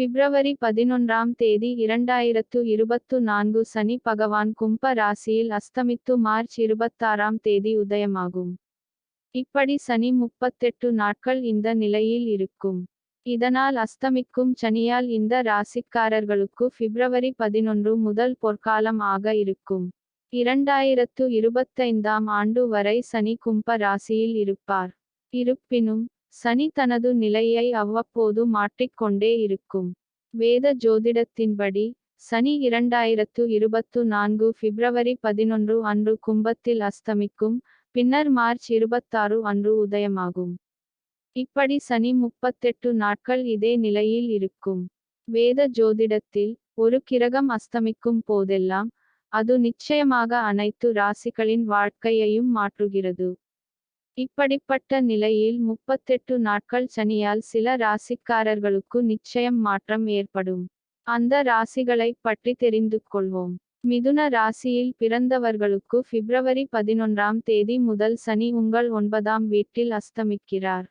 பிப்ரவரி பதினொன்றாம் தேதி இரண்டாயிரத்து இருபத்து நான்கு சனி பகவான் கும்ப ராசியில் அஸ்தமித்து மார்ச் இருபத்தாறாம் தேதி உதயமாகும். இப்படி சனி முப்பத்தெட்டு நாட்கள் இந்த நிலையில் இருக்கும். இதனால் அஸ்தமிக்கும் சனியால் இந்த ராசிக்காரர்களுக்கு பிப்ரவரி பதினொன்று முதல் பொற்காலம் ஆக இருக்கும். இரண்டாயிரத்து இருபத்தைந்தாம் ஆண்டு வரை சனி கும்ப ராசியில் இருப்பார். இருப்பினும் சனி தனது நிலையை அவ்வப்போது மாற்றிக்கொண்டே இருக்கும். வேத ஜோதிடத்தின்படி சனி இரண்டாயிரத்து இருபத்து நான்கு பிப்ரவரி பதினொன்று அன்று கும்பத்தில் அஸ்தமிக்கும் பின்னர் மார்ச் இருபத்தாறு அன்று உதயமாகும். இப்படி சனி முப்பத்தெட்டு நாட்கள் இதே நிலையில் இருக்கும். வேத ஜோதிடத்தில் ஒரு கிரகம் அஸ்தமிக்கும் போதெல்லாம் அது நிச்சயமாக அனைத்து ராசிகளின் வாழ்க்கையையும் மாற்றுகிறது. இப்படிப்பட்ட நிலையில் முப்பத்தெட்டு நாட்கள் சனியால் சில ராசிக்காரர்களுக்கு நிச்சயம் மாற்றம் ஏற்படும். அந்த ராசிகளை பற்றி தெரிந்து கொள்வோம். மிதுன ராசியில் பிறந்தவர்களுக்கு பிப்ரவரி பதினொன்றாம் தேதி முதல் சனி உங்கள் ஒன்பதாம் வீட்டில் அஸ்தமிக்கிறார்.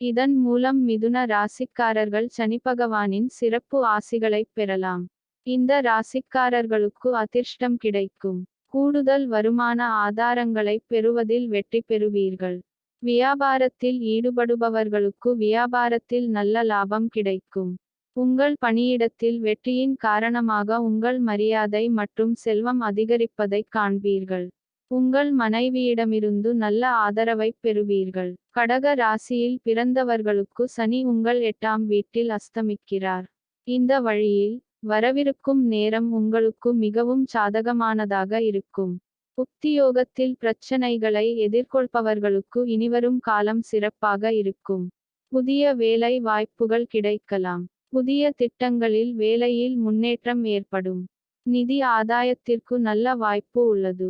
இதன் மூலம் மிதுன ராசிக்காரர்கள் சனி பகவானின் சிறப்பு ஆசிகளைப் பெறலாம். இந்த ராசிக்காரர்களுக்கு அதிர்ஷ்டம் கிடைக்கும். கூடுதல் வருமான ஆதாரங்களை பெறுவதில் வெற்றி பெறுவீர்கள். வியாபாரத்தில் ஈடுபடுபவர்களுக்கு வியாபாரத்தில் நல்ல லாபம் கிடைக்கும். உங்கள் பணியிடத்தில் வெற்றியின் காரணமாக உங்கள் மரியாதை மற்றும் செல்வம் அதிகரிப்பதைக் காண்பீர்கள். உங்கள் மனைவியிடமிருந்து நல்ல ஆதரவை பெறுவீர்கள். கடக ராசியில் பிறந்தவர்களுக்கு சனி உங்கள் எட்டாம் வீட்டில் அஸ்தமிக்கிறார். இந்த வழியில் வரவிருக்கும் நேரம் உங்களுக்கு மிகவும் சாதகமானதாக இருக்கும். புக்தியோகத்தில் பிரச்சனைகளை எதிர்கொள்பவர்களுக்கு இனிவரும் காலம் சிறப்பாக இருக்கும். புதிய வேலை வாய்ப்புகள் கிடைக்கலாம். புதிய திட்டங்களில் வேலையில் முன்னேற்றம் ஏற்படும். நிதி ஆதாயத்திற்கு நல்ல வாய்ப்பு உள்ளது.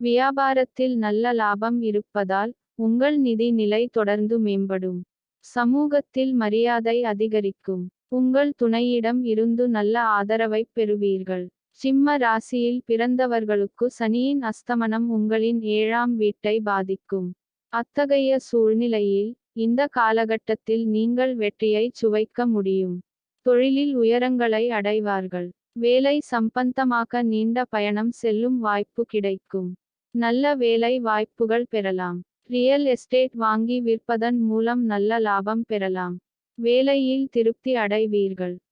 வியாபாரத்தில் நல்ல லாபம் இருப்பதால் உங்கள் நிதி நிலை தொடர்ந்து மேம்படும். சமூகத்தில் மரியாதை அதிகரிக்கும். உங்கள் துணையிடம் இருந்து நல்ல ஆதரவைப் பெறுவீர்கள். சிம்ம ராசியில் பிறந்தவர்களுக்கு சனியின் அஸ்தமனம் உங்களின் ஏழாம் வீட்டை பாதிக்கும். அத்தகைய சூழ்நிலையில் இந்த காலகட்டத்தில் நீங்கள் வெற்றியை சுவைக்க முடியும். தொழிலில் உயரங்களை அடைவார்கள். வேலை சம்பந்தமாக நீண்ட பயணம் செல்லும் வாய்ப்பு கிடைக்கும். நல்ல வேலை வாய்ப்புகள் பெறலாம். ரியல் எஸ்டேட் வாங்கி விற்பதன் மூலம் நல்ல லாபம் பெறலாம். வேலையில் திருப்தி அடைவீர்கள்.